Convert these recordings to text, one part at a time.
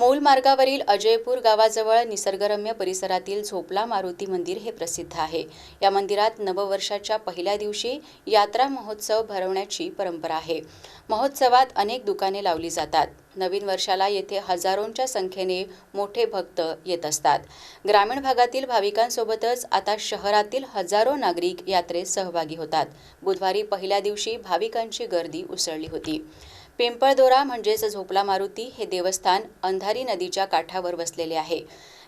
मूल मार्गावरील अजयपूर गावाजवळ निसर्गरम्य परिसरातील झोपला मारुती मंदिर हे प्रसिद्ध आहे. या मंदिरात नववर्षाच्या पहिल्या दिवशी यात्रा महोत्सव भरवण्याची परंपरा आहे. महोत्सवात अनेक दुकाने लावली जातात. नवीन वर्षाला येथे हजारोंच्या संख्येने मोठे भक्त येत असतात. ग्रामीण भागातील भाविकांसोबतच आता शहरातील हजारो नागरिक यात्रेत सहभागी होतात. बुधवारी पहिल्या दिवशी भाविकांची गर्दी उसळली होती. पिंपळदोरा म्हणजेच झोपला मारुती हे देवस्थान अंधारी नदीच्या काठावर वसलेले आहे.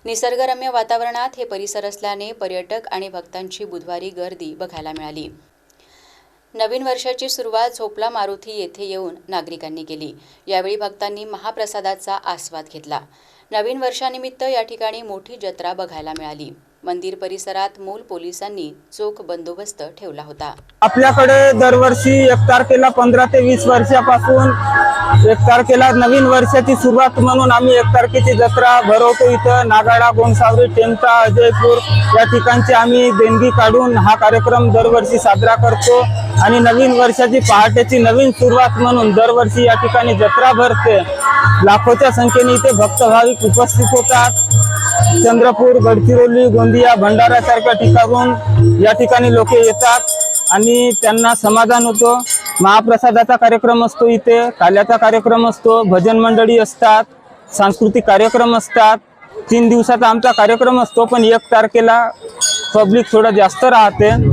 निसर्गरम्य वातावरणात हे परिसर असल्याने पर्यटक आणि भक्तांची बुधवारी गर्दी बघायला मिळाली. नवीन वर्षाची सुरुवात झोपला मारुती येथे येऊन नागरिकांनी केली. यावेळी भक्तांनी महाप्रसादाचा आस्वाद घेतला. नवीन वर्षानिमित्त या ठिकाणी मोठी जत्रा बघायला मिळाली. मंदिर परिसरात मूल पोलिसांनी चोख बंदोबस्त ठेवला होता. आपल्याकडे दरवर्षी एक तारखेला पंधरा ते वीस वर्षापासून एक तारखेला नवीन वर्षाची सुरुवात म्हणून आम्ही एक तारखेची जत्रा भरवतो इथं नागाडा गोंसावरी टेमटा अजयपूर या ठिकाणची आम्ही देणगी काढून हा कार्यक्रम दरवर्षी साजरा करतो. आणि नवीन वर्षाची पहाटेची नवीन सुरुवात म्हणून दरवर्षी या ठिकाणी जत्रा भरते. लाखोच्या संख्येने इथे भक्त भाविक उपस्थित होतात. चंद्रपूर गडचिरोली गोंदिया भंडारा सारख्या ठिकाणून या ठिकाणी लोक येतात आणि त्यांना समाधान होतं. महाप्रसादाचा कार्यक्रम असतो इथे काल्याचा कार्यक्रम असतो भजन मंडळी असतात सांस्कृतिक कार्यक्रम असतात. तीन दिवसाचा आमचा कार्यक्रम असतो पण एक तारखेला पब्लिक थोडं जास्त राहते.